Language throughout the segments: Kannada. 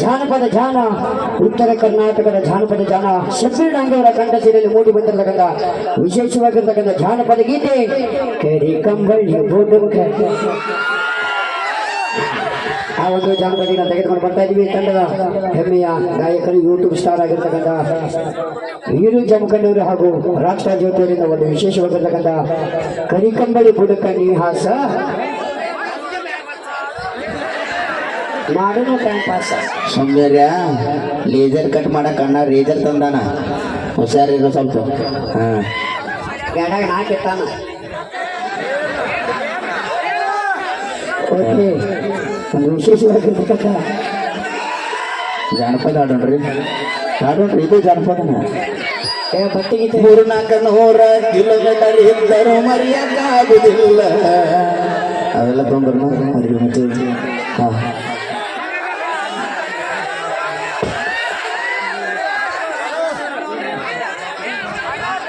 ಜಾನಪದ ಜಾನ ಉತ್ತರ ಕರ್ನಾಟಕದ ಜಾನಪದ ಜಾನ ಶಬೀರ್ ಅವರ ಕಂಠ ಸೀರೆಯಲ್ಲಿ ಮೂಡಿ ಬಂದಿರತಕ್ಕಂಥ ವಿಶೇಷವಾಗಿರ್ತಕ್ಕಂಥ ಜಾನಪದ ಗೀತೆ, ಕರಿ ಕಂಬಳಿ ಆ ಒಂದು ಜಾನಪದಿನ ತೆಗೆದುಕೊಂಡು ಬರ್ತಾ ಇದೀವಿ ತಂಡದ ಹೆಮ್ಮೆಯ ಗಾಯಕರು ಯೂಟ್ಯೂಬ್ ಸ್ಟಾರ್ ಆಗಿರ್ತಕ್ಕಂಥ ವೀರು ಜಮಖಂಡವರು ಹಾಗೂ ರಾಷ್ಟ್ರ ಜ್ಯೋತಿಯರಿಂದ ಒಂದು ವಿಶೇಷವಾಗಿರ್ತಕ್ಕಂಥ ಕರಿಕಂಬಳಿ ಬುಡಕ ನಿಹಾಸ. ಮಾಡೋಣ ಟೈಮ್ ಪಾಸ್. ಸೌಂದರ್ಯ ಲೇಸರ್ ಕಟ್ ಮಾಡಕ್ ಅಣ್ಣ ರೇಜರ್ ತಂದಾನ. ಹುಷಾರಿರೋ ಸ್ವಲ್ಪ. ಹಾಂ. ಗಡಾಗ ನಾಕಿಟ್ಟಾನ ಓಕೆ. ಒಂದು ವಿಶೇಷವಾಗಿರ್ತಕ್ಕಂಥ ಜಾನಪದ ಆಡೋಣ್ರಿ ಆಡೋಣ್ರಿ ಇದು ಜಾನಪದನ. ಏ ಮೂರು ನಾಲ್ಕು ನೂರ ಕಿಲೋಮೀಟರ್ ಇದ್ದರೂ ಮರೆಯಕ್ಕಾಗುದಿಲ್ಲ ಅವೆಲ್ಲ ತೊಂದ್ರೆ ಅದ್ರಿ ಮತ್ತೆ ಹಾ.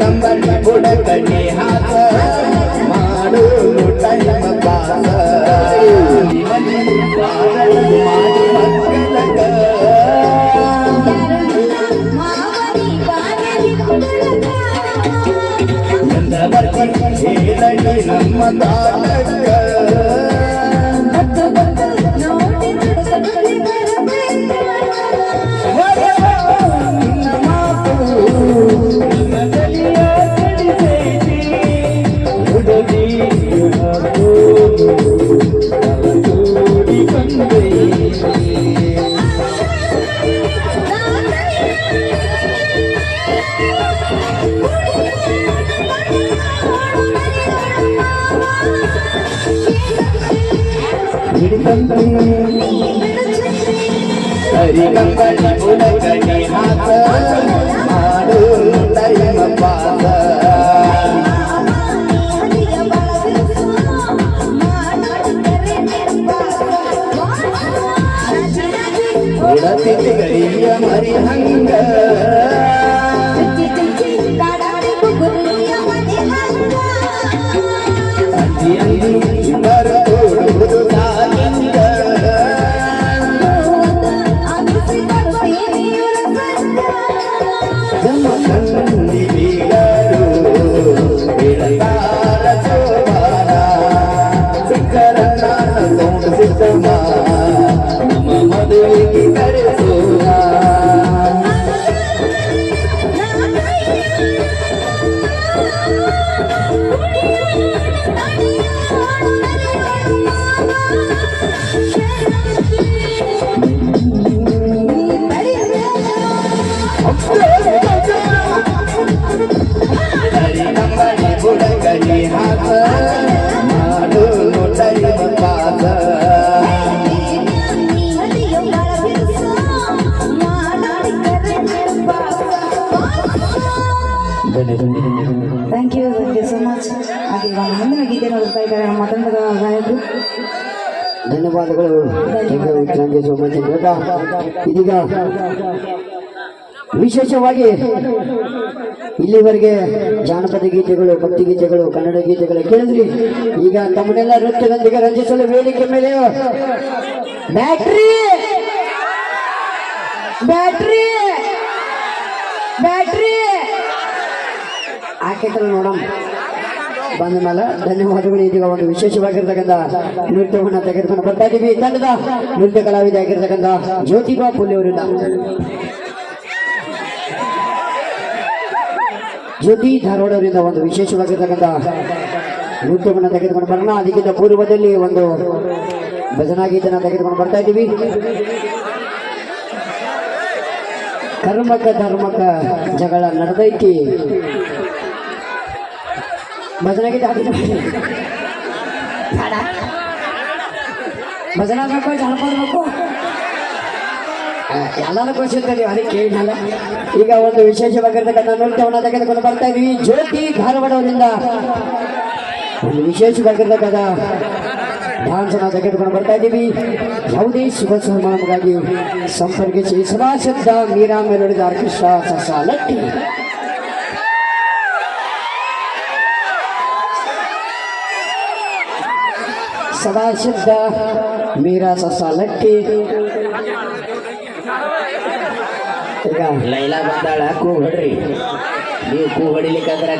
ಕಂಬಳಿ ಬುಡಕನಿ ಹಾಕ. ಮಾಡು ಟೈಮ ಪಾಸ ಮಾಡಿ ಮಕ್ಕಳಗ. ನಮ್ಮ ತಾಲಕ ಹಿಡಿತಂತೆ ಹರಿ ಕಂಬಳಿ ಬುಡಕನಿ ಹಾಕ ಮಾಡು time pass Thank you. Thank you thank you so much ಹಾಗೆ ಇವಾಗ ಮುಂದಿನ ಗೀತೆ ನೋಡ್ತಾ ಇದ್ದಾರೆ ನಮ್ಮ ತಂಡದ ಗಾಯಕರು. ಧನ್ಯವಾದಗಳು. ಥ್ಯಾಂಕ್ ಯು ಸೋ ಮಚ್ ಇದೀಗ ವಿಶೇಷವಾಗಿ ಇಲ್ಲಿವರೆಗೆ ಜಾನಪದ ಗೀತೆಗಳು, ಭಕ್ತಿ ಗೀತೆಗಳು, ಕನ್ನಡ ಗೀತೆಗಳು ಕೇಳಿದ್ರಿ. ಈಗ ತಮ್ಮನ್ನೆಲ್ಲ ನೃತ್ಯದೊಂದಿಗೆ ರಂಜಿಸಲು ವೇದಿಕೆ ಮೇಲೆ ಬ್ಯಾಟ್ರಿ! ಬ್ಯಾಟ್ರಿ! ಬ್ಯಾಟ್ರಿ! ಹಾಕೈತಲ್ಲ ನೋಡೋಣ. ಬಂದ ಮೇಲೆ ಧನ್ಯವಾದಗಳು. ಇದೀಗ ಒಂದು ವಿಶೇಷವಾಗಿರ್ತಕ್ಕಂಥ ನೃತ್ಯವನ್ನು ತೆಗೆದುಕೊಂಡು ಬರ್ತಾ ಇದ್ದೀವಿ. ತಂಡದ ನೃತ್ಯ ಕಲಾವಿದ ಆಗಿರ್ತಕ್ಕಂಥ ಜ್ಯೋತಿಬಾ ಪುಲ್ಲಿ ಅವರಿಂದ. ಜ್ಯೋತಿ ಧಾರವಾಡ ಒಂದು ವಿಶೇಷವಾಗಿರ್ತಕ್ಕಂಥ ನೃತ್ಯವನ್ನು ತೆಗೆದುಕೊಂಡು ಬರೋಣ. ಅದಕ್ಕಿಂತ ಪೂರ್ವದಲ್ಲಿ ಒಂದು ಭಜನಾ ಗೀತನ ತೆಗೆದುಕೊಂಡು ಬರ್ತಾ ಇದ್ದೀವಿ. ಕರ್ಮಕ ಧರ್ಮಕ ಜಗಳ ನಡೆದೈತಿ. ಭಜನೆಗೆ ಜಾತಿ ಬೇಡ. ಭಜನಾ ಬೇಕು ಜಾನಪದ ಬೇಕು ಅದಕ್ಕೆ ಕೇಳಿನಲ್ಲ ಈಗ ಒಂದು ವಿಶೇಷವಾಗಿರ್ತಕ್ಕಂಥ ನೃತ್ಯವನ್ನು ತೆಗೆದುಕೊಂಡು ಬರ್ತಾ ಇದೀವಿ. ಜ್ಯೋತಿ ಧಾರವಾಡವರಿಂದ ಒಂದು ವಿಶೇಷವಾಗಿರ್ತಕ್ಕಂಥ ಡ್ಯಾನ್ಸ್ ಅನ್ನು ತೆಗೆದುಕೊಂಡು ಬರ್ತಾ ಇದ್ದೀವಿ ಯಾವುದೇ ಶುಭ ಸಂಭ್ರಮಗಾಗಿ ಸಂಪರ್ಕಿಸಿ ಸದಾಶಬ್ದ ಮೀರಾ ಮೆಲೋಡಿದ ಆರ್ಕೆಸ್ಟ್ರಾ ಸಸ ಲಟ್ಟಿ ಸದಾಶಬ್ದ ಮೀರಾ ಸಸ ಈಗ ಲೈಲಾ ಬಂದಾಳ ಕೂ ಹೊಡ್ರಿ. ನೀವು ಕೂ ಹೊಡಿಲಿಕ್ಕಂದ್ರೆ